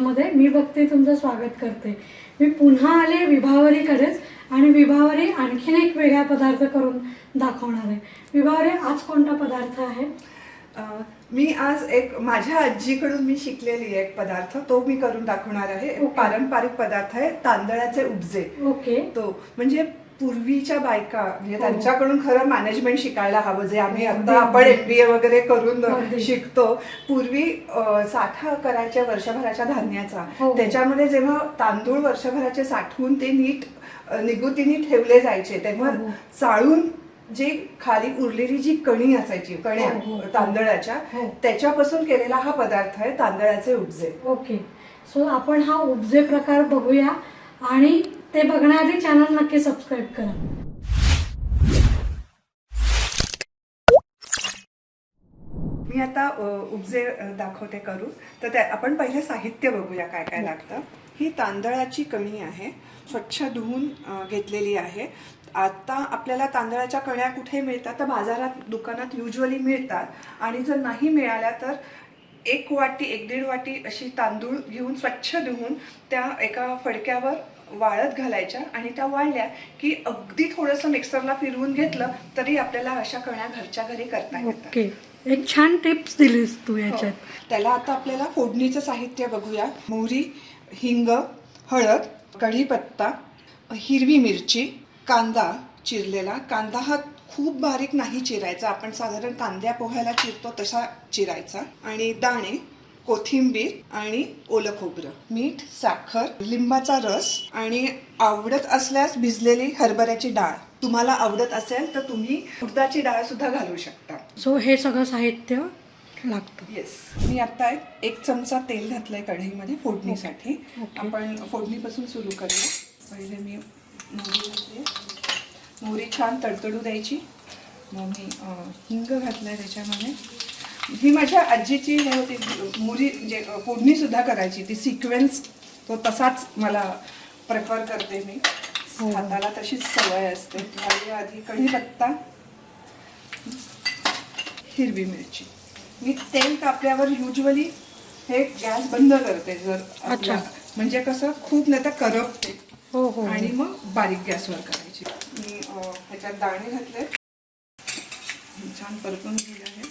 पहामध्ये मी भक्ती तुमचं स्वागत करते. मी पुन्हा आले विभावरीकडेच आणि विभावरी आणखीन एक वेगळा पदार्थ करून दाखवणार आहे. विभावरी आज कोणता पदार्थ आहे? मी आज एक माझ्या आजीकडून मी शिकलेली एक पदार्थ तो मी करून दाखवणार आहे. पारंपरिक पदार्थ आहे तांदळाचे उपजे. ओके. तो म्हणजे पूर्वीच्या बायका म्हणजे हो. त्यांच्याकडून खरं मॅनेजमेंट शिकायला हवं जे आम्ही आता आपण अगदी. एमबीए वगैरे करून. शिकतो पूर्वी साठा करायच्या वर्षभराच्या धान्याचा हो. त्याच्यामध्ये जेव्हा तांदूळ वर्षभराचे साठवून ते नीट निगुतीने ठेवले जायचे तेव्हा हो. चाळून जी खाली उरलेली जी कणी असायची कण्या. तांदळाच्या. त्याच्यापासून केलेला हा पदार्थ आहे तांदळाचे उपजे ओके सो आपण हा उपजे प्रकार बघूया आणि ते बघण्याआधी चॅनल नक्की सबस्क्राईब करा. मी आता उपजे दाखवते करू. तर त्या आपण पहिले साहित्य बघूया काय काय लागतं. ही तांदळाची कणी आहे. स्वच्छ धुवून घेतलेली आहे. आता आपल्याला तांदळाच्या कण्या कुठे मिळतात तर बाजारात दुकानात युजली मिळतात. आणि जर नाही मिळाल्या तर एक वाटी एक दीड वाटी अशी तांदूळ घेऊन स्वच्छ धुवून त्या एका फडक्यावर वाळत घालायच्या आणि त्या वाळल्या की अगदी थोडंसं मिक्सरला फिरवून घेतलं तरी आपल्याला अशा कण्या घरच्या घरी करता येतात. एक छान टिप्स दिलीस तू हो. याच्यात. त्याला आता आपल्याला फोडणीचं साहित्य बघूया. मोहरी हिंग हळद कढीपत्ता हिरवी मिरची कांदा चिरलेला. कांदा हा खूप बारीक नाही चिरायचा. आपण साधारण कांद्या पोह्याला चिरतो तसा चिरायचा. आणि दाणे कोथिंबीर आणि ओलं खोबरं मीठ साखर लिंबाचा रस आणि आवडत असल्यास भिजलेली हरभऱ्याची डाळ. तुम्हाला आवडत असेल तर तुम्ही उडदाची डाळ सुद्धा घालू शकता. सो हे सगळं साहित्य लागतं. येस मी आता एक- चमचा तेल घातलंय कढईमध्ये फोडणीसाठी. आपण फोडणीपासून सुरू करूया. पहिले मी मोहरी घातली. मोहरी छान तडतडू द्यायची. मग मी हिंग घातलाय त्याच्यामध्ये. ही माझ्या आजीची हे होती मोहरी म्हणजे अं, फोडणी सुद्धा करायची. ती सिक्वेन्स तो तसाच मला प्रेफर करते मी. हो. हाताला तशीच सवय असते. घालूया आधी कढीपत्ता हिरवी मिरची. मी तेल तापल्यावर युजली हे गॅस बंद करते जर. म्हणजे कसं खूप नाही तर करपते. हो हो आणि मग बारीक गॅसवर करायची. मी ह्याच्यात दाणे घातले छान परतून घेऊया हे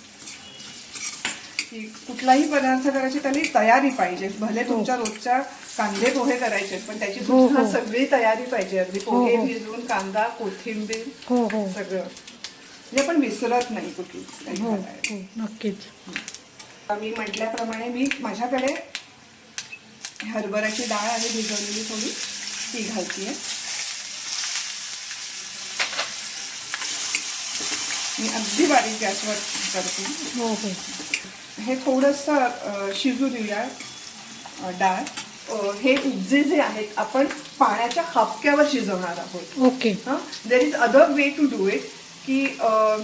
की कुठलाही पदार्थ करायचे त्याला तयारी पाहिजे. भले तुमच्या रोजच्या कांदे पोहे करायचे पण त्याची हो, सुद्धा हो. सगळी तयारी पाहिजे. अगदी हो, पोहे हो. भिजवून कांदा कोथिंबीर हो हो. सगळं. म्हणजे आपण विसरत नाही कुठली हो. हो. नक्कीच. मी म्हटल्याप्रमाणे मी माझ्याकडे हरभऱ्याची डाळ आहे भिजवलेली थोडी. ती घालतीये मी अगदी बारीक गॅसवर करते. हो हो. हे थोडंसं शिजू देऊया डाळ. हे उपजे जे आहेत आपण पाण्याच्या हापक्यावर शिजवणार आहोत. Okay. There is other way to do it की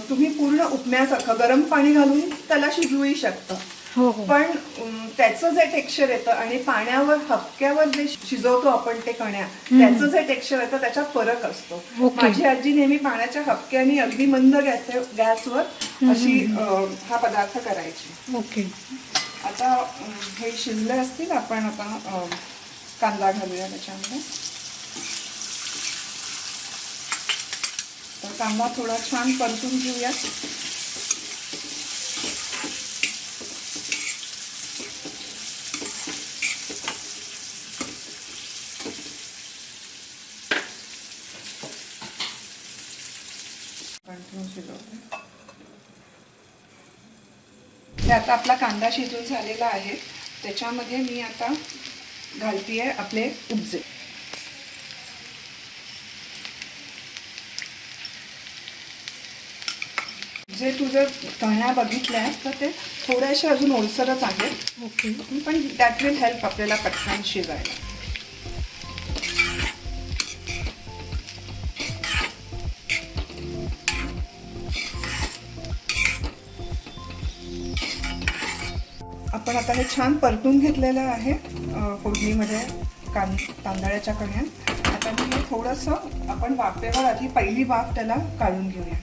तुम्ही पूर्ण उपण्यासारखं गरम पाणी घालून त्याला शिजवूही शकता. हो हो. पण अम, त्याचं जे टेक्स्चर येतं आणि पाण्यावर हपक्यावर जे शिजवतो आपण ते कण्या त्याचं जे टेक्स्चर येतं त्याच्यात फरक असतो. ओके. माझी आजी नेहमी पाण्याच्या हपक्याने अगदी मंद गॅस गॅसवर अशी हा पदार्थ करायची. ओके. आता अम, हे शिजले असतील आपण आता कांदा घालूया त्याच्यामध्ये. तर कांदा थोडा छान परतून घेऊया Continue शिजवते. आता आपला कांदा शिजून झालेला आहे. त्याच्यामध्ये मी आता घालतीये आपले उपजे. जे तू जर कण्या बघितल्या तर ते थोडेसे अजून ओलसरच आहेत. ओके. पण दॅट विल हेल्प आपल्याला पटकन शिजायला. आपण आता हे छान परतून घेतलेलं आहे फोडणीमध्ये कां तांदळाच्या कण्या आता मी हे थोडंसं आपण वाफेवर आधी पहिली वाफ त्याला काढून घेऊया.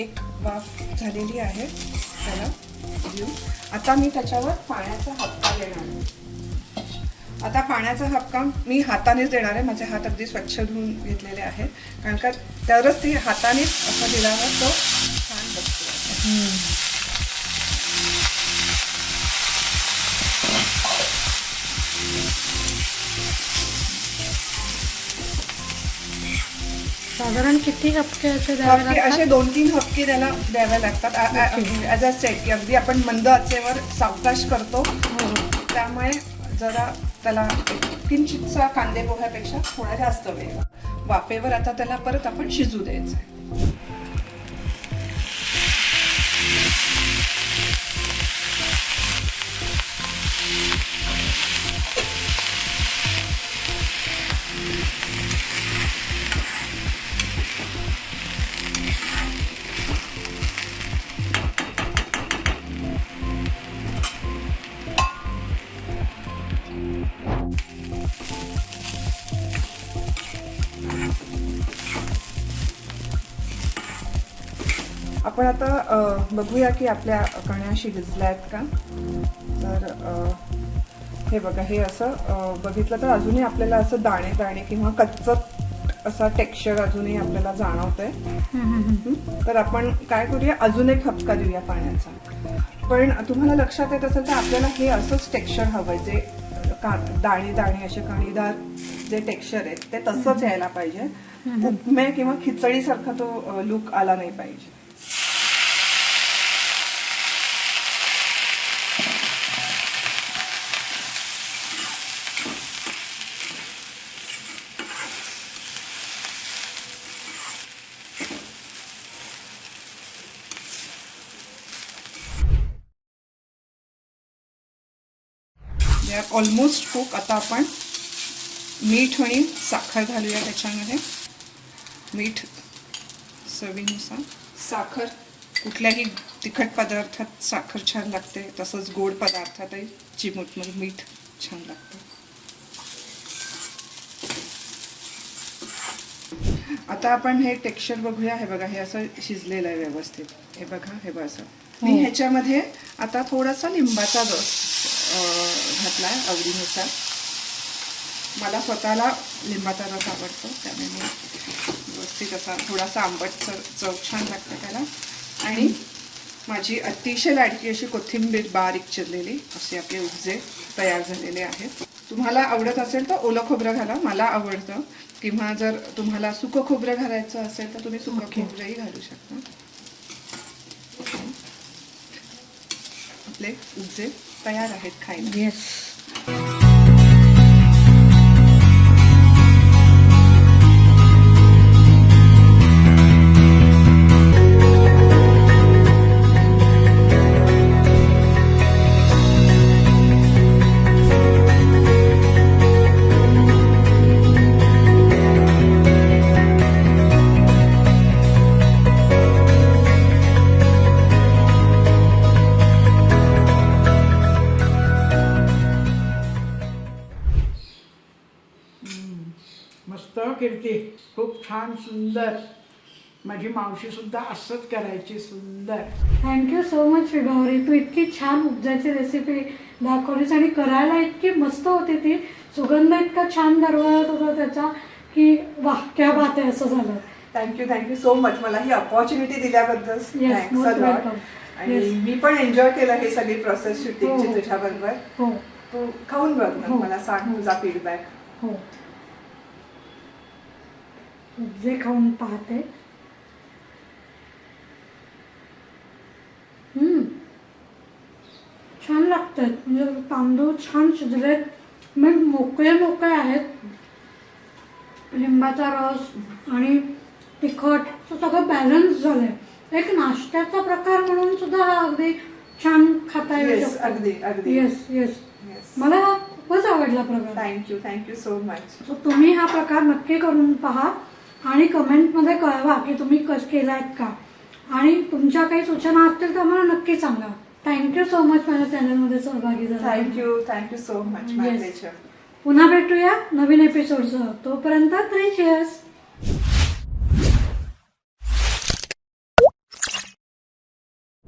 एक वाफ झालेली आहे त्याला घेऊ. आता मी त्याच्यावर पाण्याचा हपका देणार. आहे आता पाण्याचा हपका मी हातानेच देणार आहे माझे हात अगदी स्वच्छ धुवून घेतलेले आहेत. कारण का तरच ती हातानेच असं दिल्यावर तो छान बसतो. साधारण किती हपके असे द्यावे हपके असे लागतात दोन तीन हपके त्याला द्यावे लागतात. ॲज अ सेट की अगदी आपण मंद आचेवर सावकाश करतो. त्यामुळे जरा त्याला किंचितचा कांदे पोह्यापेक्षा थोडा जास्त वेळ. वाफेवर आता त्याला परत आपण शिजू द्यायचं आहे आपण आता बघूया की आपल्या कण्या शिजल्या आहेत का? तर हे बघा हे असं बघितलं तर अजूनही आपल्याला असं दाणे दाणे किंवा कच्चं असा टेक्स्चर अजूनही आपल्याला जाणवतंय. हं? तर आपण काय करूया? अजून एक हपका देऊया पाण्याचा. पण तुम्हाला लक्षात येत असेल तर आपल्याला हे असंच टेक्स्चर हवंय. जे का दाणे दाणे असे कणीदार जे टेक्स्चर आहे ते तसंच यायला पाहिजे. उपमे किंवा खिचडीसारखा तो लुक आला नाही पाहिजे. ऑलमोस्ट कुक आता आपण मीठ आणि साखर घालूया त्याच्यामध्ये. मीठ चवीनुसार. साखर कुठल्याही तिखट पदार्थात साखर छान लागते तसंच गोड पदार्थातही चिमूटमध्ये मीठ छान लागतं. आता आपण हे टेक्स्चर बघूया. हे बघा हे असं शिजलेलं आहे व्यवस्थित. हे बघा हे बघा असं. मी हो. ह्याच्यामध्ये आता थोडासा लिंबाचा रस अं, घातलाय आवडीनुसार. मला स्वतःला लिंबाचा रस आवडतो त्यामुळे मी व्यवस्थित असा थोडासा आंबट चव चव छान लागते त्याला. आणि माझी अतिशय लाडकी अशी कोथिंबीर बारीक चिरलेली असे आपले उपजे तयार झालेले आहेत. तुम्हाला आवडत असेल तर ओलं खोबरं घाला मला आवडतं. किंवा जर तुम्हाला सुकं खोबरं घालायचं असेल तर तुम्ही सुकं. खोबरंही घालू शकता. आपले उपजे तयार आहेत खायला. येस छान सुंदर. माझी मावशी सुद्धा असंच करायची सुंदर. Thank you so much Vibhavari. तू इतकी छान उपजाची रेसिपी दाखवलीस आणि करायला इतकी मस्त होती ती. सुगंध इतका छान दरवळत होता त्याचा की वाह क्या बात आहे असं झालं. थँक्यू थँक्यू सो मच मला ही अपॉर्च्युनिटी दिल्याबद्दल Yes, thanks most a lot. welcome. आणि Yes. मी पण एन्जॉय केलं हे सगळी प्रोसेस हो, शूटिंगची हो. तुझ्या बरोबर हो. तू खाऊन बघ ना हो. मला सांग तुझा फीडबॅक हो. जे खाऊन पाहते. हम्म. छान लागतात म्हणजे तांदूळ छान शिजलेत. मग मोकळे मोकळे आहेत. लिंबाचा रस आणि तिखट. सगळं बॅलन्स झालंय. एक नाश्त्याचा प्रकार म्हणून सुद्धा हा अगदी छान खाता Yes, अगदी, अगदी. येस येस येस मला हा खूपच आवडला प्रकार. Thank you thank you so much so तुम्ही हा प्रकार नक्की करून पहा. आणि कमेंटमध्ये कळवा की तुम्ही कस केलायत का. आणि तुमच्या काही सूचना असतील तर मला नक्की सांगा. थँक्यू सो मच माझ्या चॅनलमध्ये सहभागी झाला थँक्यू थँक्यू सो मच पुन्हा भेटूया नवीन एपिसोडसह तोपर्यंत थ्री चेअर्स